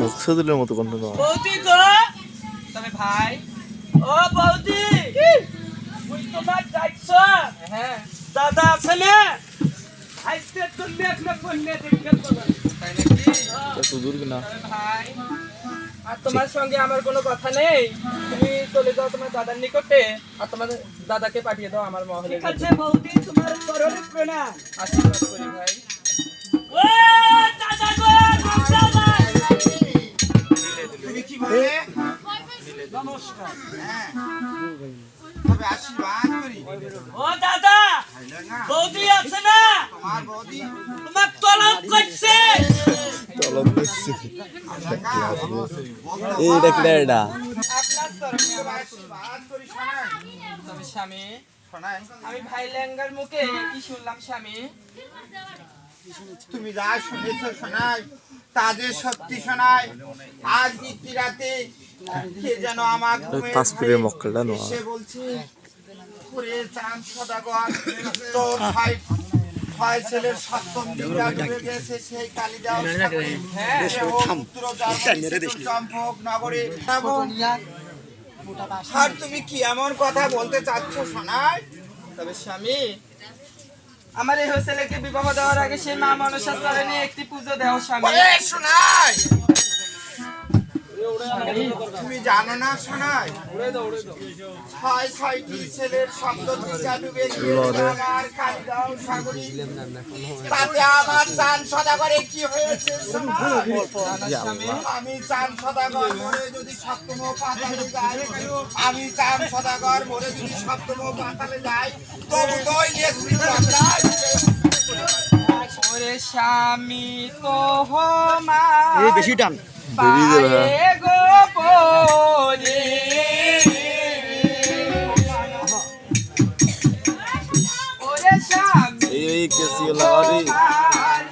মকসুদুলের মতো তবে ভাই ও বৌদি তোমার ডাকছো হ্যাঁ। দাদা আছে না আইতে তুমি একটা কন্যা দেখতে পাবে। তাই নাকি সুদূর কিনা? ভাই আর তোমার সঙ্গে আমার কোনো কথা নেই। তুমি চলে যাও তোমার দাদার নিকটে আর তোমার দাদাকে পাঠিয়ে দাও আমার মহলে কাছে বৌদি তোমার প্রণাম। আশীর্বাদ করি ভাই। নমস্কার। হ্যাঁ তবে আশীর্বাদ করি। ও দাদা বৌদি আছে না? তোমার বৌদি? তোমার তলব করছে। তলব করছি। এইটা কিনা এটা। আপনার চরণে আমার আশীর্বাদ করি শোনাই তবে স্বামী আমি ভাই লেঙ্গার মুখে কি শুনলাম স্বামী? তুমি যা শুনেছ শোনাই তাদের সত্যি শোনাই আজ নিত্যি রাতে কে যেন আমার ঘুমের মক্কেলটা নেওয়া। এসে বলছে চাঁদ সদাগর তোর ভাই ছয় ছেলের সপ্তম দিনটা ডুবে গেছে সেই কালিদাস হ্যাঁ পুত্র চম্পক নগরে আর তুমি কি এমন কথা বলতে চাচ্ছ শোনাই তবে স্বামী আমার এই হোস্টেলকে বিবাহ দেওয়ার আগে সে মা মনসা চরণে একটি পুজো দেওয়া স্বামী। শোনাই তুমি জানো না শোনাই ছয় ছয়টি ছেলের শব্দ তাতে আমার চান সদাগরে কি হয়েছে আমি চান সদাগর মরে যদি সপ্তম পাতালে যাই। আমি চান সদাগর মরে যদি সপ্তম পাতালে যাই তবু তো স্বামী তো মা বেশি টান। বেরিয়ে যাবে। পায়ে গো পরে ওরে স্বামী এই এই কেসি লাগারি তোমার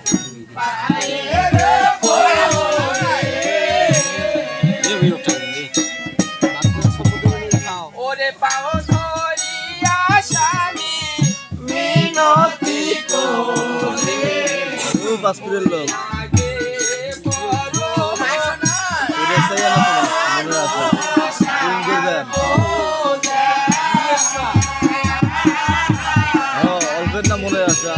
পায়ে গো ওরে পাও ধরিয়া স্বামী মিনতি করে। পাসপোর্টের লোক অল্পের না মনে আছে।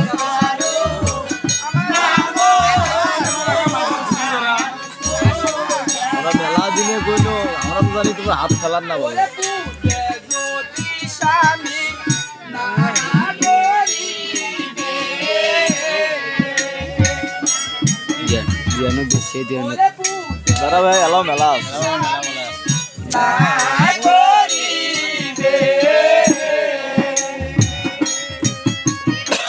মেলা দিনে কইলো আমরা তো জানি তোমার হাত খেলার না বলে। দাদা ভাই, এলাও মেলা আছে।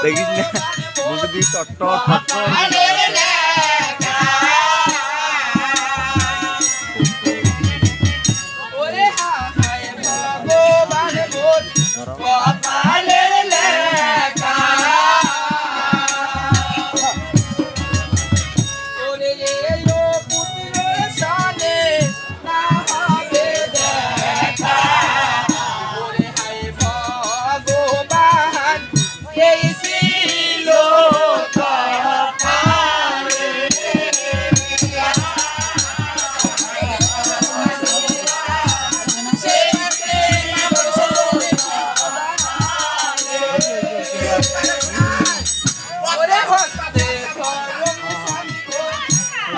মানে দেখিস না মুখে দিয়ে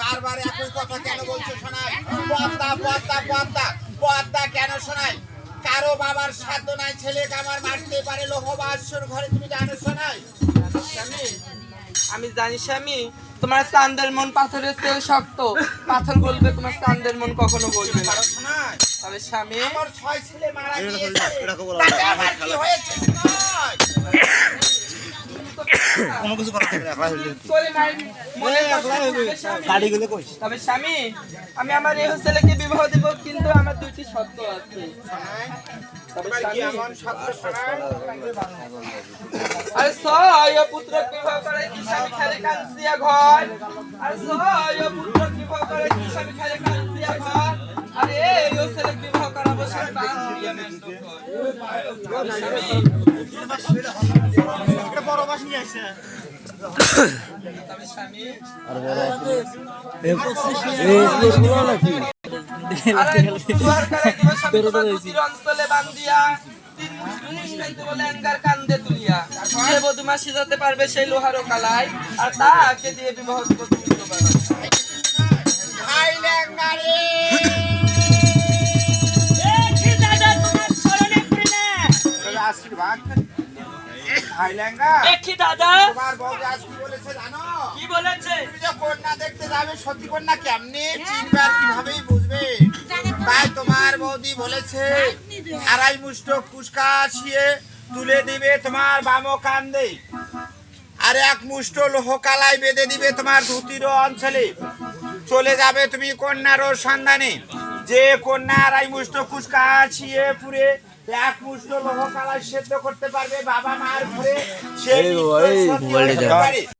বারবার একই কথা কেন বলছো শোনাই? পদ্মা পদ্মা পদ্মা পদ্মা কেন শোনাই? কারও বাবার সাধ্য নাই ছেলে আমার মারতে পারে লোহবাসুর ঘরে, তুমি জানো শোনাই? আমি জানি আমি তোমার চান্দের মন পাথরের চেয়ে শক্ত। পাথর বলবে তোমার চান্দের মন কখনো বলবে না। তাহলে তবে স্বামী আমার ছয় ছেলে মারা গিয়েছে। তাতে আমার কি হয়েছে কোনো কিছু করা গেলে কইস তবে স্বামী আমি আমার এই ছেলেকে বিবাহ দেব কিন্তু আমার দুইটি শর্ত আছে আরে সয় কি স্বামী আরে সয় কি স্বামী আরে পারবে সেই লোহারও কালায় আর তাকে দিয়ে বিবাহ তুমি দেখি দাদা? তোমার বউ আজ কি বলেছে জানো? কি বলেছে? তুমি যে কন্যা দেখতে যাবে সত্যি কন্যা কেমনে চিনবে আর কিভাবেই বুঝবে? তাই তোমার বৌদি বলেছে আড়াই মুষ্ট তুলে দিবে তোমার বামো কান্দে। আর এক মুষ্ট লোহ বেঁধে দিবে তোমার ধুতির অঞ্চলে। চলে যাবে তুমি কন্যার সন্ধানে। যে কন্যা আড়াই মুষ্ট কুসকা ছিয়ে পুরে এক মুষ্ট লোহ কালাই সেদ্ধ করতে পারবে বাবা মার ঘরে। সে